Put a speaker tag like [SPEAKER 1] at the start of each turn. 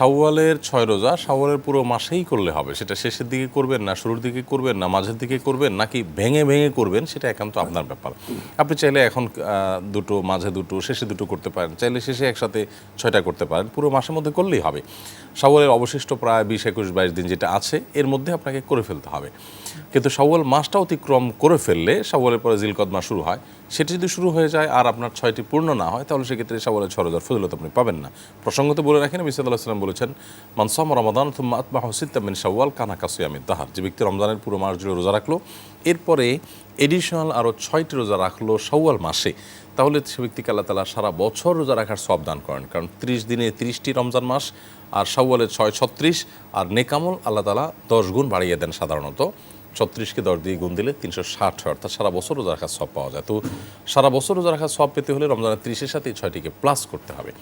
[SPEAKER 1] শাওয়ালের ছয় রোজা, শাওয়ালের পুরো মাসেই করলে হবে। সেটা শেষের দিকে করবেন না শুরুর দিকে করবেন না মাঝের দিকে করবেন নাকি ভেঙে ভেঙে করবেন, সেটা একান্ত আপনার ব্যাপার। আপনি চাইলে এখন দুটো, মাঝে দুটো, শেষে দুটো করতে পারেন। চাইলে শেষে একসাথে ছয়টা করতে পারেন। পুরো মাসের মধ্যে করলেই হবে। শাওয়ালের অবশিষ্ট প্রায় বিশ, একুশ, বাইশ দিন যেটা আছে, এর মধ্যে আপনাকে করে ফেলতে হবে। কিন্তু শাওয়াল মাসটা অতিক্রম করে ফেললে শাওয়ালের পরে জিলকদমা শুরু হয়। সেটি যদি শুরু হয়ে যায় আর আপনার ছয়টি পূর্ণ না হয়, তাহলে সেক্ষেত্রে শাওয়ালের ছয় রোজার ফজিলত আপনি পাবেন না। প্রসঙ্গত বলে রাখেন নবী সাল্লাহ সাল্লাম বলেছেন মানসাম রমাদান তুম্মা আতবাহ সিত্তামিন শাওয়াল কানা কাসিয়ামিন তাহার। যে ব্যক্তি রমজানের পুরো মাস জুড়ে রোজা রাখল, এরপরে এডিশনাল আরও ছয়টি রোজা রাখল শাওয়াল মাসে, তাহলে সে ব্যক্তিকে আল্লাহ তালা সারা বছর রোজা রাখার সব দান করেন। কারণ ত্রিশ দিনে তিরিশটি রমজান মাস, আর শাওয়ালের ছয় ছত্রিশ, আর নেকামল আল্লাহ তালা দশ গুণ বাড়িয়ে দেন সাধারণত। ছত্রিশকে দশ দিয়ে গুণ দিলে তিনশো ষাট হয়, অর্থাৎ সারা বছর রোজা রাখার সব পাওয়া যায়। তো সারা বছর রোজা রাখার সব পেতে হলে রমজানের ত্রিশের সাথে ছয়টিকে প্লাস করতে হবে।